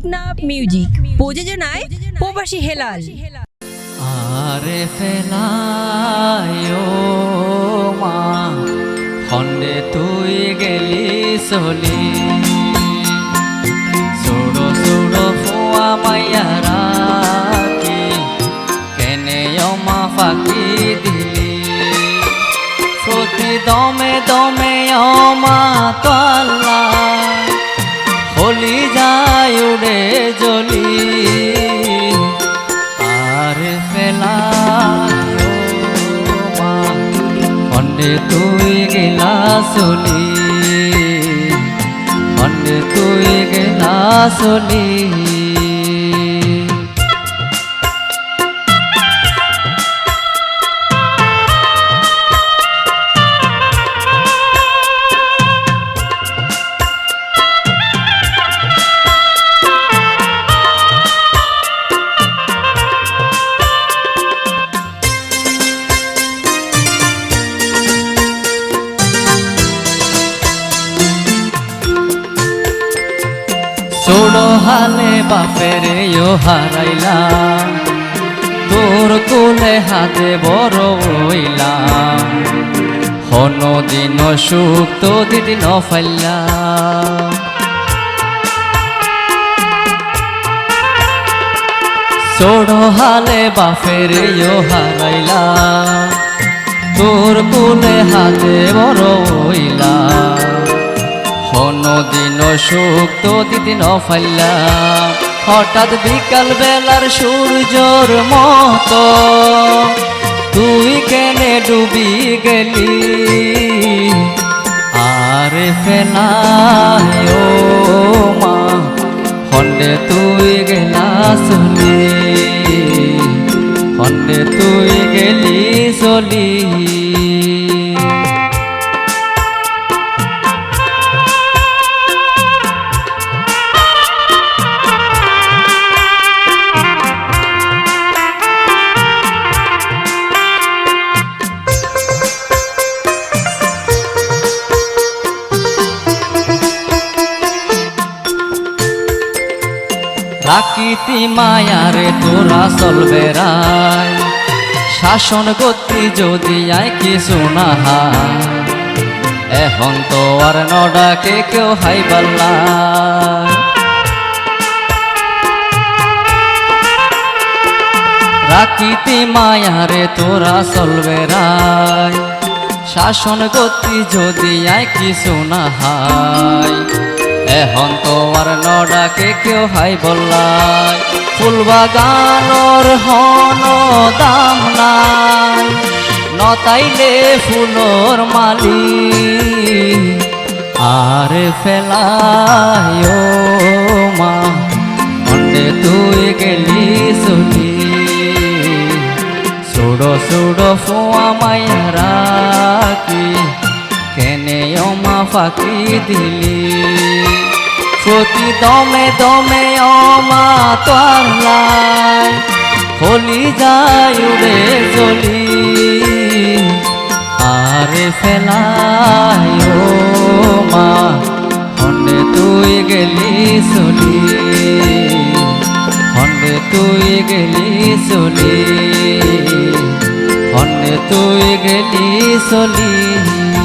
Teknaf music প্রযোজনায় প্রবাসী হেলাল। আরে ফেলায় মা খন্ডে তুই গেলি চলি চোড়ো চোড়ো ফোয়া মাইয়ারা কি কেনে মা ফাঁকি দিলি? প্রতি দমে দমে অমা তোয়াল্লা অন্যে তুই গেলা চলি মনে তুই গেলা চলি হালে বাপেরে হারাইলাম তোর কোলে হাতে বড় হইলাম হন দিন সুখ তো দিদি ন ফাইলাম ছোড়ো হালে বাপেরে হারাইলাম তোর কোলে হাতে বড় হইলাম হন দিন সুখ তো দিদিন ফাইলা হঠাৎ বিকাল বেলার সূর্যর মতো। তুই কেনে ডুবি গেলি? আর ফেলায় মা, হন্ডে তুই গেলা চলি হন্ডে তুই গেলি চলি প্রাকৃতি মায়ারে তোরা চলবে রায়। শাসন গতি যদি আয়, কিছু না এখন তো আর নডাকে কেউ হাই পাল্লা প্রাকৃতি মায়ারে তোরা চলবে রায়। শাসন গতি যদি আয়, কিছু না হয়। এখন তো আর নডাকে কেউ হাই বললাই ফুল বাগানর হন দাম নাই। নতাইলে ফুলর মালি আর ফেলায় মা মন্ডে তুই গেলি চলি সুড়ো সুড়ো ফোয়া মাইয়ারা কি মা ফাঁকি দিলি। প্রতি দমে দমে অমা তোর হলি যায় উড়ে চলি। আর ফেলায় ও মা, হন্ডে তুই গেলি চলি। হন্ডে তুই গেলি চলি। হন্ডে তুই গেলি চলি।